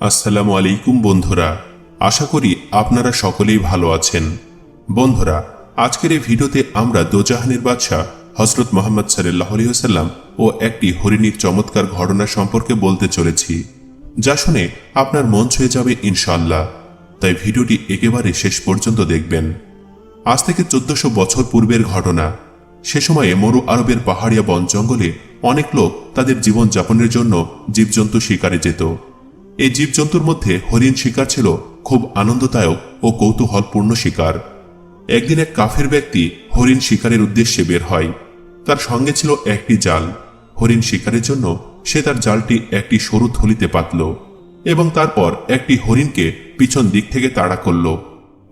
আসসালামু আলাইকুম বন্ধুরা, আশা করি আপনারা সকলেই ভালো আছেন। বন্ধুরা, আজকের এই ভিডিওতে আমরা দোজাহানের বাদশাহ হজরত মোহাম্মদ সাল্লাহ সাল্লাম ও একটি হরিণীর চমৎকার ঘটনা সম্পর্কে বলতে চলেছি। যা শুনে আপনার মন ছুঁয়ে যাবে ইনশাল্লাহ তাই ভিডিওটি একেবারে শেষ পর্যন্ত দেখবেন। আজ থেকে চোদ্দশো বছর পূর্বের ঘটনা। সে সময়ে মরু আরবের পাহাড়িয়া বন জঙ্গলে অনেক লোক তাদের জীবন যাপনের জন্য জীবজন্তু শিকারে যেত। এই জীবজন্তুর মধ্যে হরিণ শিকার ছিল খুব আনন্দদায়ক ও কৌতূহলপূর্ণ শিকার। একদিন এক কাফের ব্যক্তি হরিণ শিকারের উদ্দেশ্যে বের হয়। তার সঙ্গে ছিল একটি জাল। হরিণ শিকারের জন্য সে তার জালটি একটি সরু থলিতে পাতল এবং তারপর একটি হরিণকে পিছন দিক থেকে তাড়া করল।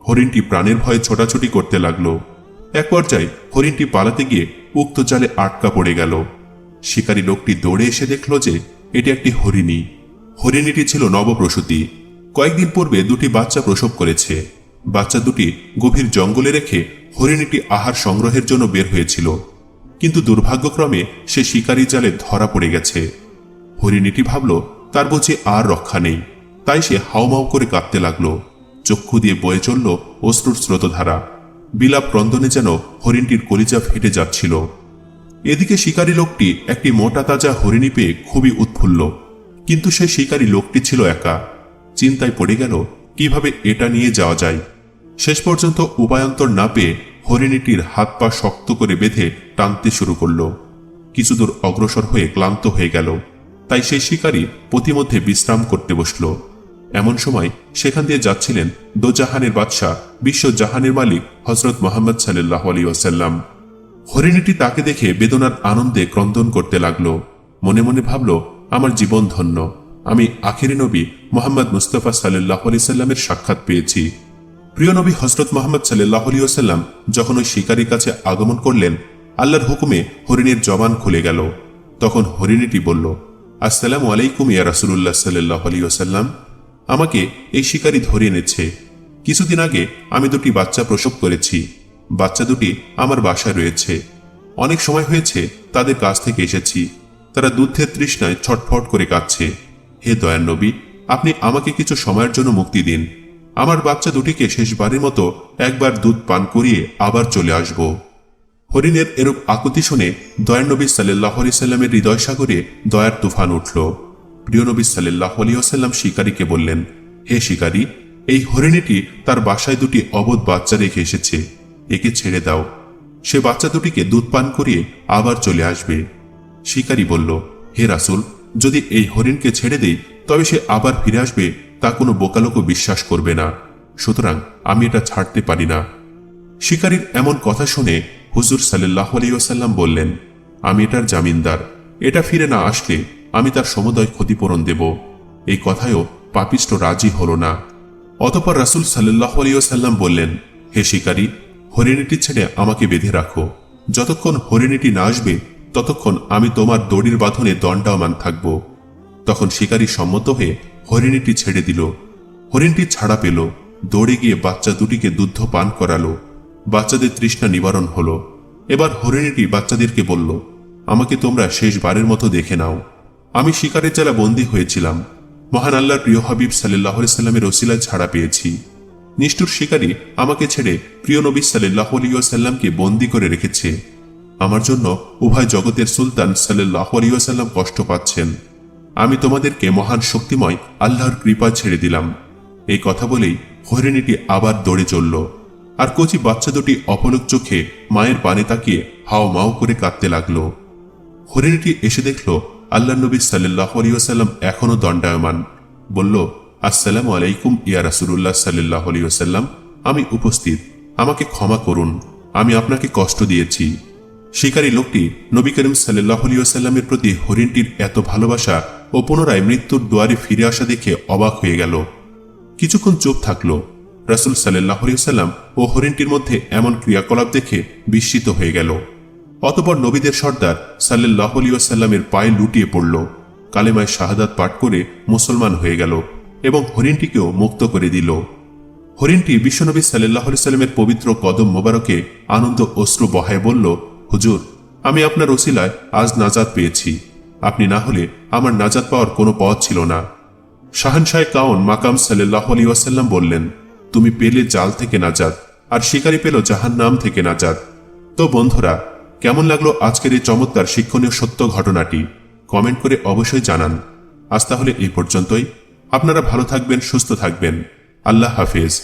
হরিণটি প্রাণের ভয়ে ছোটাছুটি করতে লাগল। এক পর্যায়ে হরিণটি পালাতে গিয়ে উক্ত জালে আটকা পড়ে গেল। শিকারী লোকটি দৌড়ে এসে দেখল যে এটি একটি হরিণী হরিণীটি ছিল নবপ্রসূতি। কয়েকদিন পূর্বে দুটি বাচ্চা প্রসব করেছে। বাচ্চা দুটি গভীর জঙ্গলে রেখে হরিণীটি আহার সংগ্রহের জন্য বের হয়েছিল। কিন্তু দুর্ভাগ্যক্রমে সে শিকারী জালে ধরা পড়ে গেছে। হরিণীটি ভাবল, তার বুঝি আর রক্ষা নেই। তাই সে হাউমাউ করে কাঁদতে লাগল। চক্ষু দিয়ে বয়ে চলল অশ্রুর স্রোতধারা। বিলাপ ক্রন্দনে যেন হরিণটির কলিজা ফেটে যাচ্ছিল। এদিকে শিকারী লোকটি একটি মোটা তাজা হরিণী পেয়ে খুবই উৎফুল্ল। কিন্তু সে শিকারী লোকটি ছিল একা। চিন্তায় পড়ে গেল, কীভাবে এটা নিয়ে যাওয়া যায়? শেষ পর্যন্ত উপায়ন্তর না পেয়ে হরিণীটির হাত পা শক্ত করে বেঁধে টানতে শুরু করল। কিছুদূর অগ্রসর হয়ে ক্লান্ত হয়ে গেল। তাই সেই শিকারী প্রতিমধ্যে বিশ্রাম করতে বসল। এমন সময় সেখান দিয়ে যাচ্ছিলেন দোজাহানের বাদশাহ বিশ্ব জাহানের মালিক হজরত মোহাম্মদ সাল্লাহ আলী ওসাল্লাম হরিণীটি তাকে দেখে বেদনার আনন্দে ক্রন্দন করতে লাগল। মনে মনে ভাবল আমার জীবন ধন্য। আমি আখিরি নবী মোহাম্মদ মুস্তফা সাল্লাহ আলি সাল্লামের সাক্ষাৎ পেয়েছি। প্রিয় নবী হজরত মোহাম্মদ সাল্লাহ আলী যখন ওই শিকারীর কাছে আগমন করলেন, আল্লাহর হুকুমে হরিণীর জবান খুলে গেল। তখন হরিণীটি বলল, আসসালাম আলাইকুম ইয়া রাসুল্লাহ সাল্লাহ আলী আমাকে এই শিকারী ধরে এনেছে। কিছুদিন আগে আমি দুটি বাচ্চা প্রসব করেছি। বাচ্চা দুটি আমার বাসায় রয়েছে। অনেক সময় হয়েছে তাদের কাছ থেকে এসেছি। তারা দুধের তৃষ্ণায় ছটফট করে কাঁদছে। হে দয়ার নবী, আপনি আমাকে কিছু সময়ের জন্য মুক্তি দিন। আমার বাচ্চা দুটিকে শেষবারের মতো একবার দুধ পান করিয়ে আবার চলে আসব। হরিণের এরূপ আকুতি শুনে দয়ার নবী সাল্লাহ আলি সাল্লামের হৃদয় সাগরে দয়ার তুফান উঠল। প্রিয় নবী সাল্লাহ আলী আসাল্লাম শিকারীকে বললেন, হে শিকারী, এই হরিণীটি তার বাসায় দুটি অবোধ বাচ্চা রেখে এসেছে। একে ছেড়ে দাও। সে বাচ্চা দুটিকে দুধ পান করিয়ে আবার চলে আসবে। শিকারী বলল, হে রাসুল, যদি এই হরিণকে ছেড়ে দেই, তবে সে আবার ফিরে আসবে, তা কোনো বোকালোকও বিশ্বাস করবে না। সুতরাং আমি এটা ছাড়তে পারি না। শিকারীর এমন কথা শুনে হুজুর সাল্লাহ আলিয়াল্লাম বললেন, আমি এটার জামিনদার। এটা ফিরে না আসলে আমি তার সমুদয় ক্ষতিপূরণ দেব। এই কথায়ও পাপিষ্ট রাজি হল না। অতপর রাসুল সাল্লাহ আলিয়াল্লাম বললেন, হে শিকারী, হরিণীটি ছেড়ে আমাকে বেঁধে রাখো। যতক্ষণ হরিণীটি না আসবে ততক্ষণ আমি তোমার দড়ির বাঁধনে দণ্ডায়মান থাকব। তখন শিকারী সম্মত হয়ে হরিণীটি ছেড়ে দিল। হরিণটি ছাড়া পেল। দৌড়ে গিয়ে বাচ্চা দুটিকে দুধ পান করালো। বাচ্চাদের তৃষ্ণা নিবারণ হলো। এবার হরিণীটি বাচ্চাদেরকে বলল, আমাকে তোমরা শেষবারের মতো দেখে নাও। আমি শিকারের জেলা বন্দী হয়েছিলাম। মহান আল্লাহর প্রিয় হাবিব সাল্লাহ সাল্লামের ওসিলায় ছাড়া পেয়েছি। নিষ্ঠুর শিকারী আমাকে ছেড়ে প্রিয় নবী সাল্লাহ সাল্লামকে বন্দি করে রেখেছে। আমার জন্য উভয় জগতের সুলতান সাল্লাহ কষ্ট পাচ্ছেন। আমি তোমাদেরকে মহান শক্তিময় আল্লাহর কৃপা ছেড়ে দিলাম। এই কথা বলেই হরিণীটি আবার দৌড়ে চলল। আর কচি বাচ্চা দুটি অপলক চোখে মায়ের পানে তাকিয়ে হাও মাও করে কাঁদতে লাগল। হরিণীটি এসে দেখল আল্লাহ নবী সাল্লাহ এখনও দণ্ডায়মান। বলল, আসসালামু আলাইকুম ইয়া রাসুল্লাহ সাল্লাহ আলিয়াল্লাম আমি উপস্থিত। আমাকে ক্ষমা করুন। আমি আপনাকে কষ্ট দিয়েছি। শিকারী লোকটি নবী করিম সাল্লাহ প্রতি হরিণটির এত ভালোবাসা ও পুনরায় মৃত্যুর দুয়ারে ফিরে আসা দেখে অবাক হয়ে গেল। কিছুক্ষণ চুপ থাকল। রাসুল সাল্লাহ সাল্লাম ও হরিণটির মধ্যে এমন ক্রিয়াকলাপ দেখে বিস্মিত হয়ে গেল। অতপর নবীদের সর্দার সাল্লাহ সাল্লামের পায়ে লুটিয়ে পড়ল। কালেমায় শাহাদাত পাঠ করে মুসলমান হয়ে গেল এবং হরিণটিকেও মুক্ত করে দিল। হরিণটি বিশ্বনবী সাল্লাহ সাল্লামের পবিত্র কদম মোবারকে আনন্দ অশ্রু বহায় বলল হুজুর, আমি আপনার ওসিলায় আজ নাজাদ পেয়েছি। আপনি না হলে আমার নাজাদ পাওয়ার কোনো পথ ছিল না। শাহানশাহ কাউন মাকাম সাল্লাহ আলী ওয়াসাল্লাম বললেন, তুমি পেলে জাল থেকে নাজাদ আর শিকারী পেল জাহান নাম থেকে নাজাদ তো বন্ধুরা, কেমন লাগল আজকের এই চমৎকার শিক্ষণীয় সত্য ঘটনাটি? কমেন্ট করে অবশ্যই জানান। আজ তাহলে এই পর্যন্তই। আপনারা ভালো থাকবেন, সুস্থ থাকবেন। আল্লাহ হাফিজ।